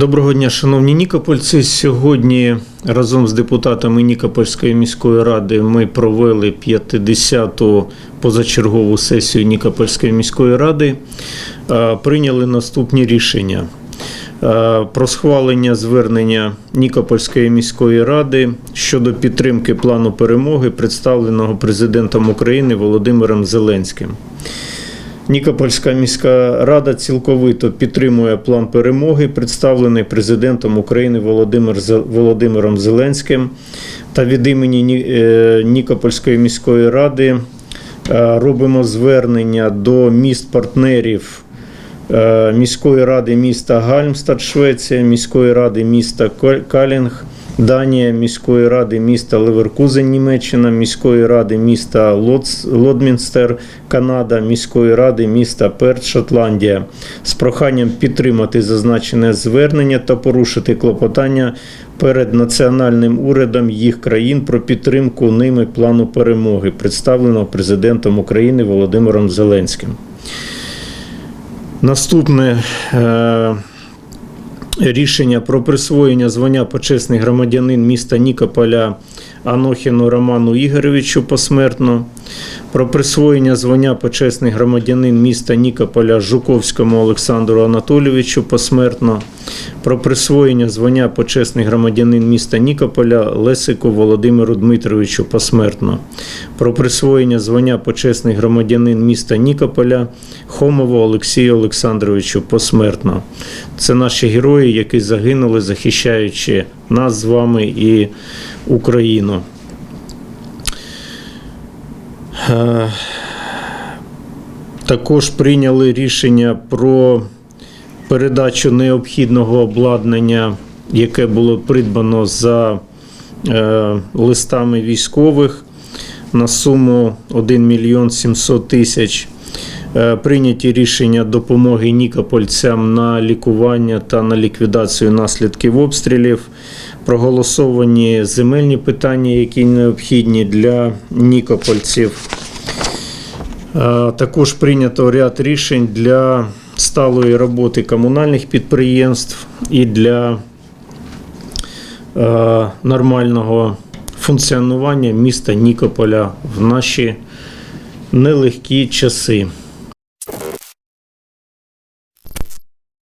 Доброго дня, шановні нікопольці. Сьогодні разом з депутатами Нікопольської міської ради ми провели 50-ту позачергову сесію Нікопольської міської ради. Прийняли наступні рішення. Про схвалення звернення Нікопольської міської ради щодо підтримки плану перемоги, представленого президентом України Володимиром Зеленським. Нікопольська міська рада цілковито підтримує план перемоги, представлений президентом України Володимир Володимиром Зеленським. Та від імені е, Нікопольської міської ради е, робимо звернення до міст-партнерів е, міської ради міста Гальмстад, Швеція, міської ради міста Калінг, Данія, міської ради міста Леверкузен, Німеччина, міської ради міста Лодмінстер, Канада, міської ради міста Перт, Шотландія з проханням підтримати зазначене звернення та порушити клопотання перед національним урядом їх країн про підтримку ними плану перемоги, представленого президентом України Володимиром Зеленським. Наступне е, рішення про присвоєння звання почесний громадянин міста Нікополя Анохіну Роману Ігоровичу посмертно. Про присвоєння звання почесний громадянин міста Нікополя Жуковському Олександру Анатолійовичу посмертно. Про присвоєння звання почесний громадянин міста Нікополя Лесику Володимиру Дмитровичу посмертно. Про присвоєння звання почесний громадянин міста Нікополя Хомову Олексію Олександровичу посмертно. Це наші герої, які загинули, захищаючи нас з вами і Україну. Е, Також прийняли рішення про передачу необхідного обладнання, яке було придбано за е, листами військових на суму 1 мільйон 700 тисяч. Е, Прийняті рішення допомоги нікопольцям на лікування та на ліквідацію наслідків обстрілів. Проголосовані земельні питання, які необхідні для нікопольців. Також прийнято ряд рішень для сталої роботи комунальних підприємств і для нормального функціонування міста Нікополя в наші нелегкі часи.